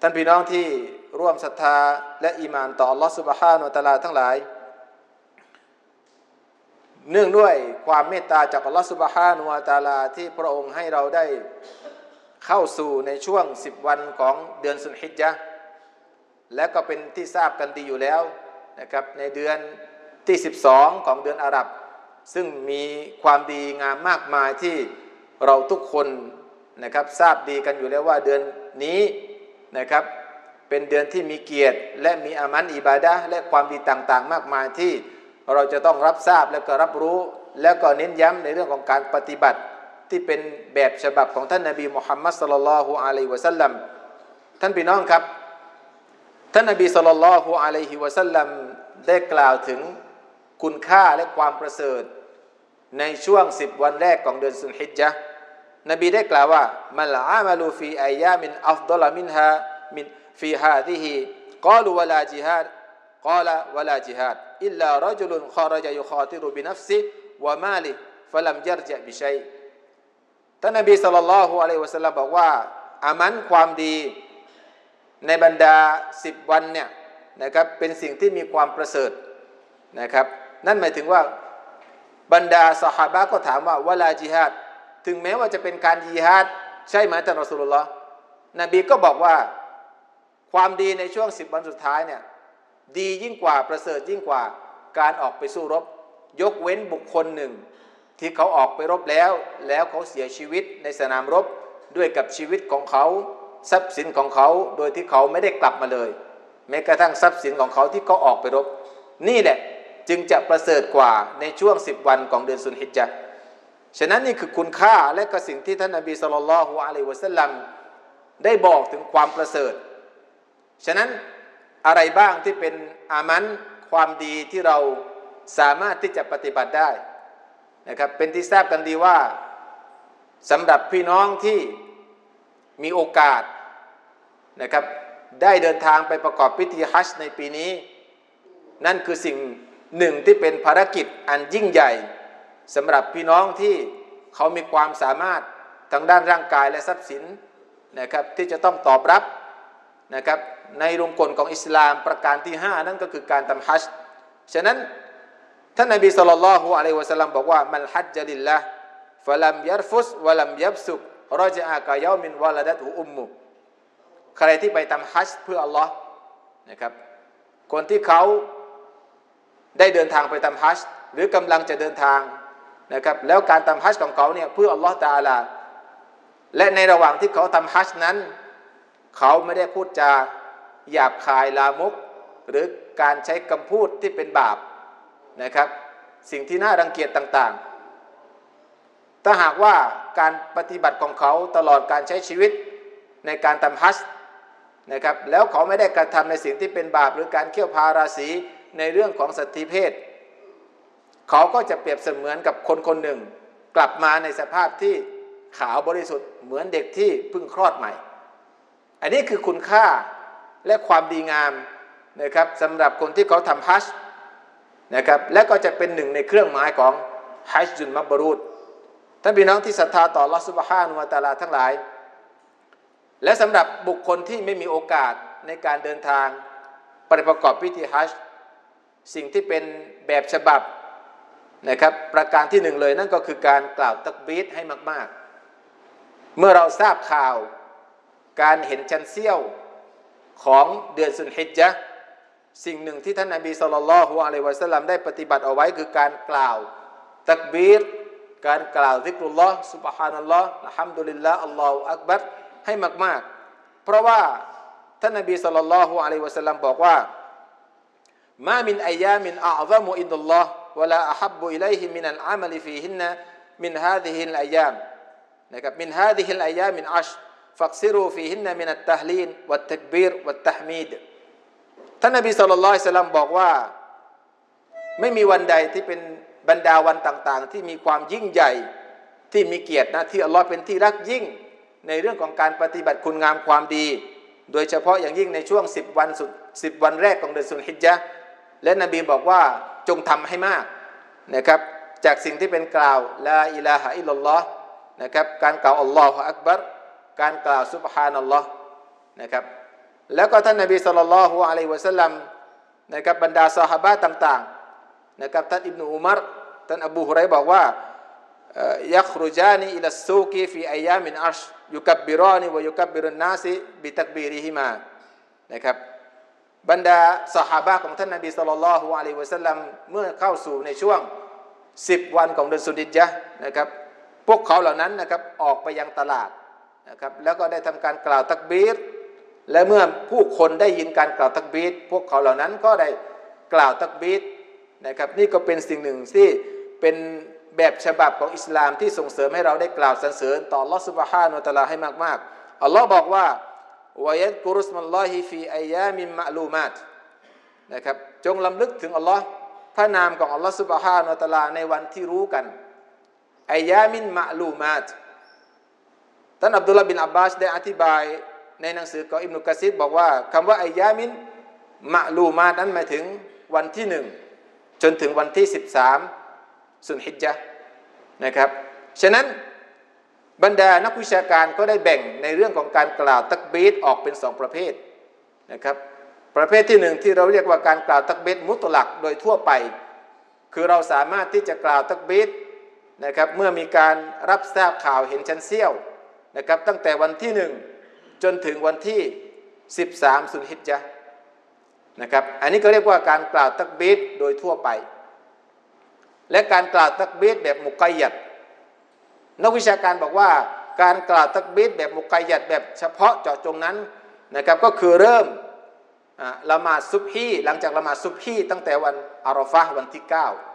ท่านพี่น้องที่ร่วมศรัทธาและอีมานต่อ Allah Subhanahu wa Taala ทั้งหลาย เนื่องด้วยความเมตตาจาก Allah Subhanahu wa Taala ที่พระองค์ให้เราได้เข้าสู่ในช่วง 10 วันของเดือนสุนฮิจญะห์และก็เป็นที่ทราบกันดีอยู่แล้วนะครับในเดือนที่ 12 ของเดือนอาหรับ ซึ่งมีความดีงามมากมายที่เราทุกคนนะครับทราบดีกันอยู่แล้วว่าเดือนนี้ นะครับ เป็นเดือนที่มีเกียรติ และมีอามันอิบาดะและความดีต่างๆ มากมายที่เราจะต้องรับทราบและก็รับรู้ แล้วก็เน้นย้ำในเรื่องของการปฏิบัติที่เป็นแบบฉบับของท่านนบีมุฮัมมัดสลลัลฮุอะลัยฮิวะสัลลัมท่านพี่น้องครับ ท่านนบีสุลต่านลฮ์อะลัยฮิวะสัลลัมได้กล่าวถึงคุณค่าและความประเสริฐ ในช่วงสิบวันแรกของเดือนสุนฮิจญะห์ นบีได้กล่าวว่ามัละอามาลูฟีอายามินอัฟดลมินฮามินฟีฮาดิฮิกาลูวลาจิฮาดกาลวลาจิฮาดอิลลารจุลุนขารจยุคาติรุบินัฟซิวะมาลิฟลัมยัรจะบิชัยท่านนบีสุลต่านละฮ์อะลัยฮิวะสัลลัมบอกว่าอามันความดีในบรรดาสิบวันเนี่ยนะครับเป็นสิ่งที่มีความประเสริฐนะครับ นั่นหมายถึงว่าบรรดาสหาบะก็ถามว่าวลาจิฮาด ถึงแม้ว่าจะเป็นการยิฮาดใช่ไหมท่านรอสุลลอฮ์นบีก็บอกว่าความดีในช่วงสิบวันสุดท้ายเนี่ยดียิ่งกว่าประเสริฐยิ่งกว่าการออกไปสู้รบ ยกเว้นบุคคลหนึ่ง ที่เขาออกไปรบแล้ว แล้วเขาเสียชีวิตในสนามรบด้วยกับชีวิตของเขาทรัพย์สินของเขาโดยที่เขาไม่ได้กลับมาเลย แม้กระทั่งทรัพย์สินของเขาที่เขาออกไปรบ นี่แหละจึงจะประเสริฐกว่าในช่วงสิบวันของเดือนสุนฮิจญะ ฉะนั้นนี่คือคุณค่าและก็สิ่งที่ท่านนบีสุลต่านละฮ์อะลัยวะสัลลัมได้บอกถึงความประเสริฐ ฉะนั้นอะไรบ้างที่เป็นอามันความดีที่เราสามารถที่จะปฏิบัติได้นะครับเป็นที่ทราบกันดีว่าสำหรับพี่น้องที่มีโอกาสนะครับได้เดินทางไปประกอบพิธีฮัจญ์ในปีนี้ นั่นคือสิ่งหนึ่งที่เป็นภารกิจอันยิ่งใหญ่ สำหรับพี่น้องที่เขามีความสามารถทางด้านร่างกายและทรัพย์สินนะครับที่จะต้องตอบรับนะครับในรุมกลของอิสลามประการที่ 5 นั่นก็คือการทำฮัจญ์ฉะนั้นท่านนบีสุลต่านละฮ์อะลัยวะสัลลัมบอกว่ามันฮัจญ์ลิลละฟะลัมยัรฟุสวะลัมยับสุกรอจะอากายามินวะลาดัตอุอุมมุใครที่ไปทำฮัจญ์เพื่ออัลลอฮ์นะครับคนที่เขาได้เดินทางไปทำฮัจญ์หรือกำลังจะเดินทาง นะครับแล้วการทำฮัจญ์ของเขาเนี่ยเพื่ออัลลอฮ์ตาลา และในระหว่างที่เขาทำฮัจญ์นั้น เขาไม่ได้พูดจาหยาบคายลามก หรือการใช้คำพูดที่เป็นบาปนะครับ สิ่งที่น่ารังเกียจต่างๆ ถ้าหากว่าการปฏิบัติของเขาตลอดการใช้ชีวิตในการทำฮัจญ์นะครับแล้วเขาไม่ได้กระทำในสิ่งที่เป็นบาป หรือการเขี่ยวพาราศีในเรื่องของสตรีเพศ เขาก็จะเปรียบเสมือนกับคนคนหนึ่ง กลับมาในสภาพที่ขาวบริสุทธิ์เหมือนเด็กที่เพิ่งคลอดใหม่ อันนี้คือคุณค่าและความดีงามนะครับสำหรับคนที่เขาทำฮัจนะครับและก็จะเป็นหนึ่งในเครื่องหมายของฮัจญ์จุนมับบรูดท่านพี่น้องที่ศรัทธาต่อลอสุบฮานุวาตาลาทั้งหลาย และสำหรับบุคคลที่ไม่มีโอกาสในการเดินทางไปประกอบพิธีฮัจสิ่งที่เป็นแบบฉบับ นะครับประการที่หนึ่งเลยนั่นก็คือการกล่าวตักบีดให้มาก ๆ เมื่อเราทราบข่าว การเห็นชันเซี่ยวของเดือนสุนฮิจญะสิ่งหนึ่งที่ท่านนาบีสุลต่านละฮ์อะลัยวะสัลลัมได้ปฏิบัติเอาไว้คือการกล่าวตักบีรการกล่าวซิกรุลลอฮ์สุบฮานัลลอฮ์อัลฮัมดุลิลลาห์อัลลอฮฺอักบัรให้มากๆ เพราะว่าท่านนาบีสุลต่านละฮ์อะลัยวะสัลลัมบอกว่ามามินอายามินอัลซามุอินดุลลอฮ์ วะลาอัฮับบุอิลัยฮิมินัลอามัลฟีฮินนะมินฮาดิฮิลอายามนะครับมินฮาดิฮิลอายามินอัชฟักซิรูฟีฮินนะมินัตตะฮลีนวัตตักบีรวัตตะฮมีดท่านนบีสุลต่านสละบอกว่า ไม่มีวันใดที่เป็นบรรดาวันต่าง ๆ ที่มีความยิ่งใหญ่ที่มีเกียรตินะที่อัลลอฮ์เป็นที่รักยิ่งในเรื่องของการปฏิบัติคุณงามความดี โดยเฉพาะอย่างยิ่งในช่วง 10 วันสุดสิวันแรกของเดือนสุลฮิจญะห์ และนบีบอกว่าจงทำให้มากนะครับ จากสิ่งที่เป็นกล่าวลาอิลาฮะอิลลัลลอฮ์นะครับการกล่าวอัลลอฮฺอักบัรการกล่าวซุบฮานัลลอฮ์นะครับแล้วก็ท่านนบีสุลต่านละฮ์อะลัยวะสัลลัมนะครับบรรดาสหายต่างๆนะครับท่านอิบนุอุมารท่านอบูฮุไรบอกว่ายัครุจานีอิลสูกีฟีอายามินอัชยุกับบิรอนีวยุกับบิรุนนาซิบิตักบีริฮิมานะครับ บรรดาสหายบ้าของท่านนบีสุลต่านละฮ์อะลัยวสัลลัเมื่อเข้าสู่ในช่วง 10 วันของเดือนสุดิจยะนะครับ พวกเขาเหล่านั้นนะครับออกไปยังตลาดนะครับแล้วก็ได้ทำการกล่าวตักบีดและเมื่อผู้คนได้ยินการกล่าวตักบีดพวกเขาเหล่านั้นก็ได้กล่าวตักบีดนะครับนี่ก็เป็นสิ่งหนึ่งที่เป็นแบบฉบับของอิสลามที่ส่งเสริมให้เราได้กล่าวสรรเสริญต่อลอสุบฮานุตะลาให้มากๆอัลลอฮ์บอกว่า วายัดกุรุสมัลลอฮีฟีอายามิมะลูมาตนะครับจงลำลึกถึงอัลลอฮ์พระนามของอัลลอฮ์สุบฮานอตลาในวันที่รู้กันอายามินมะลูมาตท่านอับดุลลาบินอับบาสได้อธิบายในหนังสือของอิมนุกะซิดบอกว่าคำว่าอายามินมะลูมาตนั้นหมายถึงวันที่หนึ่งจนถึงวันที่สิบสามสุนฮิจญะนะครับ ฉะนั้น บรรดานักวิชาการก็ได้แบ่งในเรื่องของการกล่าวตักบีดออกเป็นสองประเภทนะครับประเภทที่หนึ่งที่เราเรียกว่าการกล่าวตักบีดมุตลักโดยทั่วไป คือเราสามารถที่จะกล่าวตักบีดนะครับเมื่อมีการรับทราบข่าวเห็นชันเซี่ยวนะครับตั้งแต่วันที่หนึ่งจนถึงวันที่ 13สุนฮิจญะนะครับอันนี้ก็เรียกว่าการกล่าวตักบีดโดยทั่วไป และการกล่าวตักบีดแบบมุกัยยัด นักวิชาการบอกว่าการกล่าวตักบีดแบบมุกัยยัดแบบเฉพาะเจาะจงนั้นนะครับก็คือเริ่มละหมาดซุบฮีหลังจากละหมาดซุบฮีตั้งแต่วันอารอฟะวันที่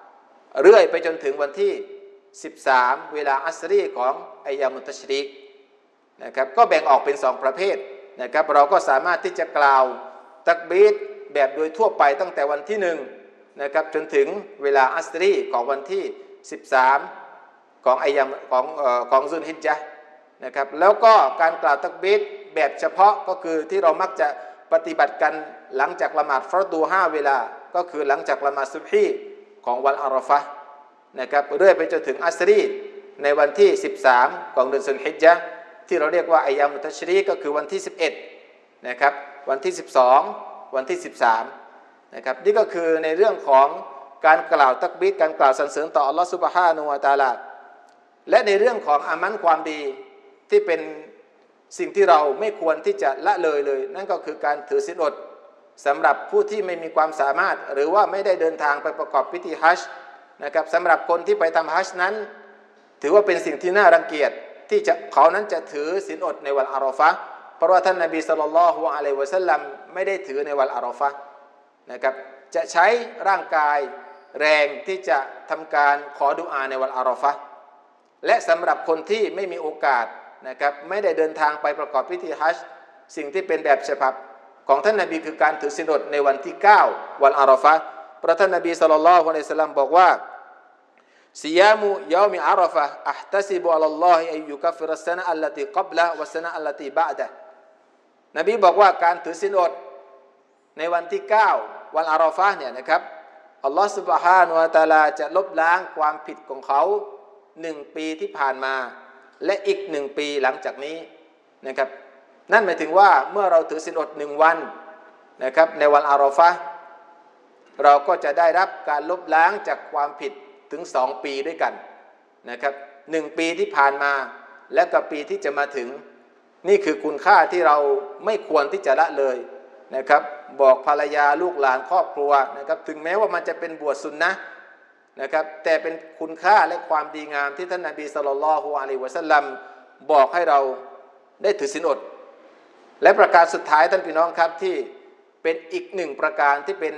9 เรื่อยไปจนถึงวันที่ 13 เวลาอัสรีของอายามุตชริกนะครับก็แบ่งออกเป็นสองประเภทนะครับเราก็สามารถที่จะกล่าวตักบีดแบบโดยทั่วไปตั้งแต่วันที่หนึ่งนะครับจนถึงเวลาอัสรีของวันที่ 13 ของอายามของของซุนฮิจญะนะครับแล้วก็การกล่าวตักบีดแบบเฉพาะก็คือที่เรามักจะปฏิบัติกันหลังจากละหมาดฟรดูห้าเวลา ก็คือหลังจากละหมาดซุบฮีของวันอารอฟะนะครับเรื่อยไปจนถึงอัสรีในวันที่ 13 ของเดือนซุนฮิจญะที่เราเรียกว่าอายามุตชรีก็คือวันที่ 11นะครับวันที่ 12 วันที่ 13นะครับนี่ก็คือในเรื่องของการกล่าวตักบิดการกล่าวสรรเสริญต่ออัลลอฮฺสุบฮานุวาตาลา และในเรื่องของอามันความดีที่เป็นสิ่งที่เราไม่ควรที่จะละเลยเลย นั่นก็คือการถือศีลอดสำหรับผู้ที่ไม่มีความสามารถ หรือว่าไม่ได้เดินทางไปประกอบพิธีฮัจนะครับสำหรับคนที่ไปทำฮัจนั้น ถือว่าเป็นสิ่งที่น่ารังเกียจที่จะเขานั้นจะถือศีลอดในวันอารอฟะเพราะว่าท่านนบีสุลต่านละฮ์อะลัยวะสัลลัมไม่ได้ถือในวันอารอฟะนะครับจะใช้ร่างกายแรงที่จะทำการขอดุอาในวันอารอฟะ และสำหรับคนที่ไม่มีโอกาสนะครับไม่ได้เดินทางไปประกอบพิธีฮัจญ์สิ่งที่เป็นแบบฉบับของท่านนบีคือการถือศีลอดในวันที่ 9 วันอารอฟะพระท่านนบีสุลต่านละฮ์อะลัยฮิสลามบอกว่า صيام يوم عرفة أحتسب على الله أن يكفر السنة التي قبله والسنة التي بعده นบีบอกว่าการถือศีลอดในวันที่ 9 วันอารอฟะเนี่ยนะครับอัลลอฮฺสุบฮานุวะตาลาจะลบล้างความผิดของเขา หนึ่งปีที่ผ่านมา และอีกหนึ่งปีหลังจากนี้นะครับ นั่นหมายถึงว่าเมื่อเราถือศีลอดหนึ่งวันนะครับ ในวันอารอฟะเราก็จะได้รับการลบล้างจากความผิดถึงสองปีด้วยกันนะครับหนึ่งปีที่ผ่านมา และกับปีที่จะมาถึง นี่คือคุณค่าที่เราไม่ควรที่จะละเลยนะครับ บอกภรรยาลูกหลานครอบครัวนะครับ ถึงแม้ว่ามันจะเป็นบวชสุนนะ นะครับแต่เป็นคุณค่าและความดีงามที่ท่านนาบีสุลต่านละฮ์อะลัยวะสัลลัมบอกให้เราได้ถือศีลอด และประการสุดท้ายท่านพี่น้องครับที่เป็นอีกหนึ่งประการที่เป็น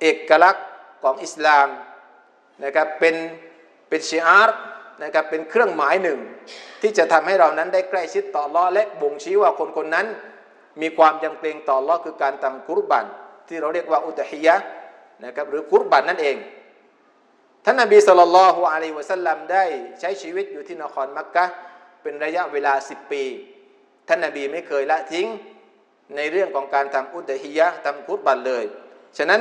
เอกลักษณ์ของอิสลามนะครับเป็นเป็นชีอาร์นะครับเป็นเครื่องหมายหนึ่ง ที่จะทำให้เรานั้นได้ใกล้ชิดต่อลอและบ่งชี้ว่าคนคนนั้น มีความยำเกรงต่อลอคือการทำกุรบัน ที่เราเรียกว่าอุตฮิยะนะครับหรือกุรบันนั่นเอง ท่านนบีสุลต่านละฮ์อะลัยวะสัลลัมได้ใช้ชีวิตอยู่ที่นครมักกะเป็นระยะเวลา 10 ปี ท่านนบีไม่เคยละทิ้งในเรื่องของการทำอุตฮิยะทำกุรบันเลย ฉะนั้น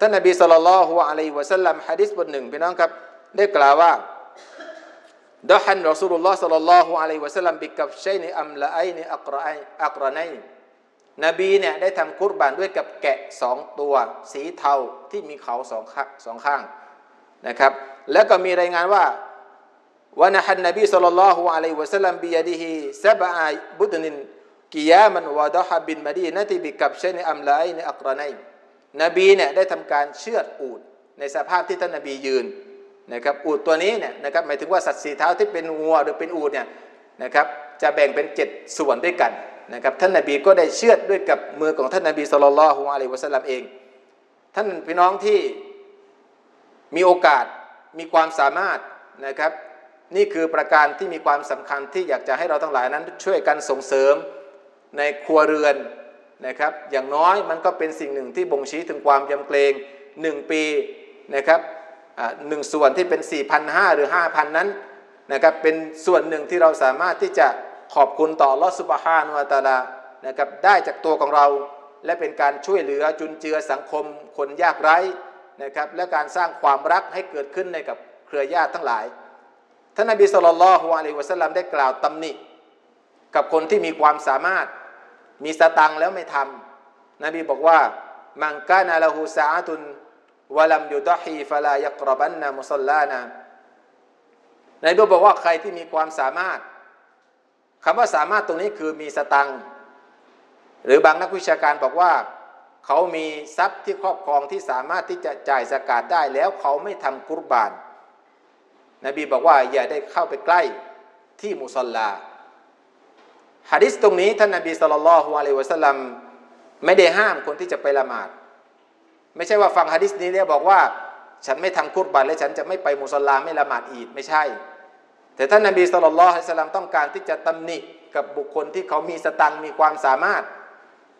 ท่านนบีสุลต่านละฮ์อะลัยวะสัลลัมฮะดิษบทหนึ่งพี่น้องครับ ได้กล่าวว่าดะฮันรอสูลุลลอฮ์สัลลัลลอฮุอะลัยวะสัลลัมบิกับชัยนอัมละไอนอักรอัยอักรนัยนบีเนี่ยได้ทำกุรบานด้วยกับแกะสองตัว สีเทาที่มีเขาสองข้างสองข้าง นะครับ แล้วก็มีรายงานว่าวันฮันนบีสุลต่านละฮ์อะลัยฮิวะสัลลัมบิยาดิฮิซะบะบุดนินกิยามันวะดะฮะบินมาดีนติบิกับเชนอัมไลในอักรนัยนบีเนี่ยได้ทำการเชือดอูดในสภาพที่ท่านนบียืนนะครับอูดตัวนี้เนี่ยนะครับหมายถึงว่าสัตว์สีเท้าที่เป็นงัวหรือเป็นอูดเนี่ยนะครับจะแบ่งเป็นเจ็ดส่วนด้วยกันนะครับท่านนบีก็ได้เชือดด้วยกับมือของท่านนบีสุลต่านละฮ์อะลัยวะสัลลัมเอง ท่านพี่น้องที่ มีโอกาสมีความสามารถนะครับ นี่คือประการที่มีความสำคัญที่อยากจะให้เราทั้งหลายนั้นช่วยกันส่งเสริมในครัวเรือนนะครับ อย่างน้อยมันก็เป็นสิ่งหนึ่งที่บ่งชี้ถึงความยำเกรงหนึ่งปีนะครับหนึ่งส่วนที่เป็น 4,500 หรือ 5,000 นั้นนะครับเป็นส่วนหนึ่งที่เราสามารถที่จะขอบคุณต่อลอสุบฮานุอัตาลานะครับได้จากตัวของเรา และเป็นการช่วยเหลือจุนเจือสังคมคนยากไร้ นะครับและการสร้างความรักให้เกิดขึ้นในกับเครือญาติทั้งหลาย ท่านนบีสุลต่านละฮ์อะลัยวะสัลลัมได้กล่าวตำหนิ กับคนที่มีความสามารถมีสตังแล้วไม่ทำนบีบอกว่ามังกานาละหูสาตุนวะลัมยุดฮีฟลายักรบันนามุสลลานานบีบอกว่าใครที่มีความสามารถคำว่าสามารถตรงนี้คือมีสตังหรือบางนักวิชาการบอกว่า เขามีทรัพย์ที่ครอบครองที่สามารถที่จะจ่ายสกาดได้แล้วเขาไม่ทำกุรบาน นบีบอกว่าอย่าได้เข้าไปใกล้ที่มุสลลาฮะดิษตรงนี้ท่านนบีสุลต่านละฮ์อะลัยวะสัลลัมไม่ได้ห้ามคนที่จะไปละหมาด ไม่ใช่ว่าฟังฮะดิษนี้แล้วบอกว่า ฉันไม่ทำกุรบานและฉันจะไม่ไปมุสลลาไม่ละหมาดอีดไม่ใช่ แต่ท่านนบีสุลต่านละฮ์สัลลัมต้องการที่จะตำหนิกับบุคคลที่เขามีสตังมีความสามารถ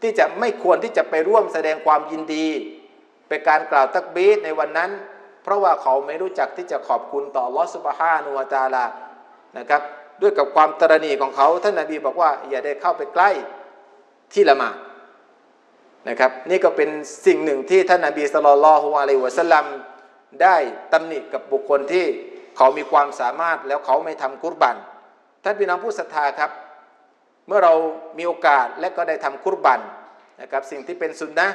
ที่จะไม่ควรที่จะไปร่วมแสดงความยินดีเป็นการกล่าวตักบีดในวันนั้น เพราะว่าเขาไม่รู้จักที่จะขอบคุณต่อลอสุบฮานุวาตาลานะครับด้วยกับความตรณีของเขาท่านนาบีบอกว่า อย่าได้เข้าไปใกล้ที่ละหมาดนะครับ นี่ก็เป็นสิ่งหนึ่งที่ท่านนาบีสุลลฮ์อะลัยวะสัลลัมได้ตำหนิกับบุคคลที่เขามีความสามารถแล้วเขาไม่ทำกุรบันท่านพี่น้องผู้ศรัทธาครับ เมื่อเรามีโอกาสและก็ได้ทำกุรบันนะครับสิ่งที่เป็นสุนนะ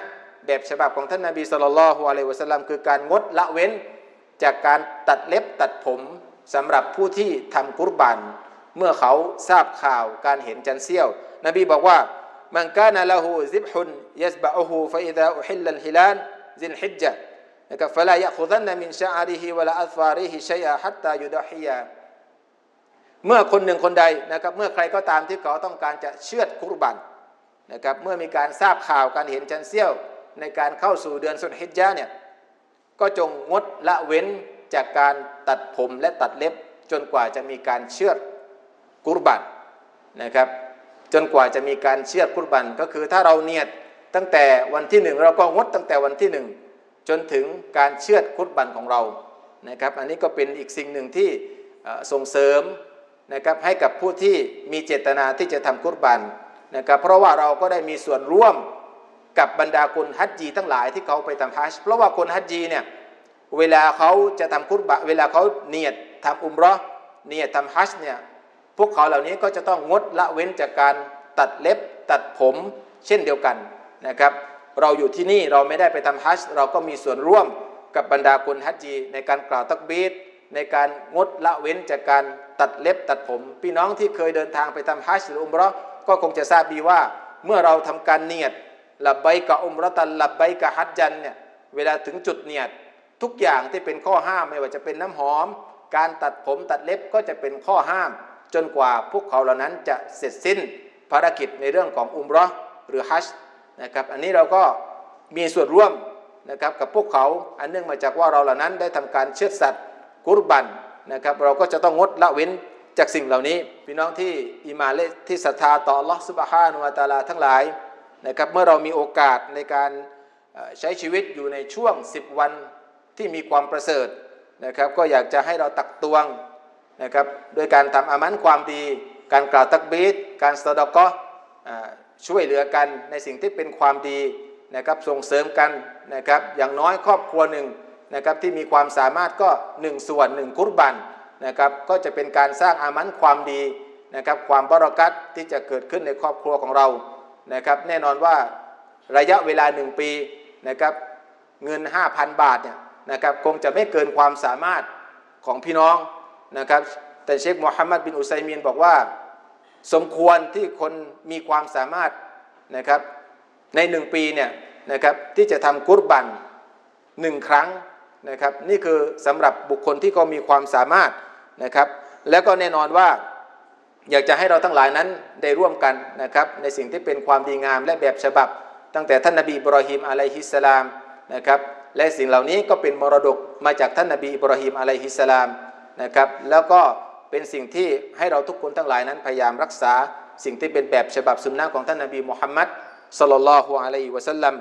แบบฉบับของท่านนาบีสุลต่านละฮ์อะลัยวะสัลลัมคือการงดละเว้น จากการตัดเล็บตัดผมสำหรับผู้ที่ทำกุรบัน เมื่อเขาทราบข่าวการเห็นจันเซียว นบีบอกว่ามันกานาละหูซิบฮุนยัสบะอูฮูฟะอิดะอุฮิลลัลฮิลานซินฮิจจ์นะครับฟะลายะขุดันนมินชะอาริฮิวะลาอัลฟาริฮิชัยอะฮัตตายุดฮิยา เมื่อคนหนึ่งคนใดนะครับ เมื่อใครก็ตามที่เขาต้องการจะเชือดกุรบันนะครับ เมื่อมีการทราบข่าวการเห็นจันเซียว ในการเข้าสู่เดือนสุนฮิจญาเนี่ยก็จงงดละเว้นจากการตัดผมและตัดเล็บ จนกว่าจะมีการเชือดกุรบันนะครับ จนกว่าจะมีการเชือดกุรบันก็คือถ้าเราเนียดตั้งแต่วันที่หนึ่งเราก็งดตั้งแต่วันที่หนึ่งจนถึงการเชือดกุรบันของเรานะครับ อันนี้ก็เป็นอีกสิ่งหนึ่งที่ส่งเสริม นะครับให้กับผู้ที่มีเจตนาที่จะทำกุรบันนะครับเพราะว่าเราก็ได้มีส่วนร่วมกับบรรดาคนฮัจจีทั้งหลายที่เขาไปทำฮัจเพราะว่าคนฮัจจีเนี่ยเวลาเขาจะทำกุรบะเวลาเขาเนียดทำอุมรอเนียดทำฮัจเนี่ยพวกเขาเหล่านี้ก็จะต้องงดละเว้นจากการตัดเล็บตัดผมเช่นเดียวกันนะครับ เราอยู่ที่นี่เราไม่ได้ไปทำฮัจเราก็มีส่วนร่วมกับบรรดาคนฮัจจีในการกล่าวตักบีดในการงดละเว้นจากการ ตัดเล็บตัดผม พี่น้องที่เคยเดินทางไปทำฮัจหรืออุมรอก็คงจะทราบดีว่า เมื่อเราทำการเนียดลับใบกับอุมรอตันลับใบกับฮัจจันเนี่ยเวลาถึงจุดเนียดทุกอย่างที่เป็นข้อห้ามไม่ว่าจะเป็นน้ำหอม การตัดผมตัดเล็บก็จะเป็นข้อห้าม จนกว่าพวกเขาเหล่านั้นจะเสร็จสิ้นภารกิจในเรื่องของอุมรอหรือฮัจนะครับอันนี้เราก็มีส่วนร่วมนะครับกับพวกเขาอันเนื่องมาจากว่าเราเหล่านั้นได้ทำการเชือดสัตว์กุรบัน นะครับเราก็จะต้องงดละเว้นจากสิ่งเหล่านี้ พี่น้องที่อิมาเลที่ศรัทธาต่อลอสุบฮานุวาตาลาทั้งหลายนะครับเมื่อเรามีโอกาสในการใช้ชีวิตอยู่ในช่วง 10 วันที่มีความประเสริฐนะครับก็อยากจะให้เราตักตวงนะครับโดยการทำอามันความดี การกล่าวตักบีดการสตดก็ช่วยเหลือกันในสิ่งที่เป็นความดีนะครับส่งเสริมกันนะครับอย่างน้อยครอบครัวหนึ่ง นะครับที่มีความสามารถก็หนึ่งส่วนหนึ่งกุรบันนะครับก็จะเป็นการสร้างอามันความดีนะครับความบรารักัตที่จะเกิดขึ้นในครอบครัวของเรานะครับแน่นอนว่าระยะเวลาหนึ่งปีนะครับเงิน 5,000 บาทเนี่ยนะครับคงจะไม่เกินความสามารถของพี่น้องนะครับแต่เชคมูฮัมหมัดบินอุไซมีนบอกว่า สมควรที่คนมีความสามารถนะครับในหนึ่งปีเนี่ยนะครับที่จะทำกุรบันหนึ่งครั้ง นะครับนี่คือสำหรับบุคคลที่ก็มีความสามารถนะครับแล้วก็แน่นอนว่าอยากจะให้เราทั้งหลายนั้นได้ร่วมกันนะครับในสิ่งที่เป็นความดีงามและแบบฉบับ ตั้งแต่ท่านนบีบรอฮิมอะลัยฮิสสลามนะครับและสิ่งเหล่านี้ก็เป็นมรดกมาจากท่านนบีบรอฮิมอะลัยฮิสสลามนะครับแล้วก็เป็นสิ่งที่ให้เราทุกคนทั้งหลายนั้นพยายามรักษาสิ่งที่เป็นแบบฉบับสุนนะของท่านนบีมุฮัมมัดสลลัลลอฮุอะลัยฮิวะสัลลัม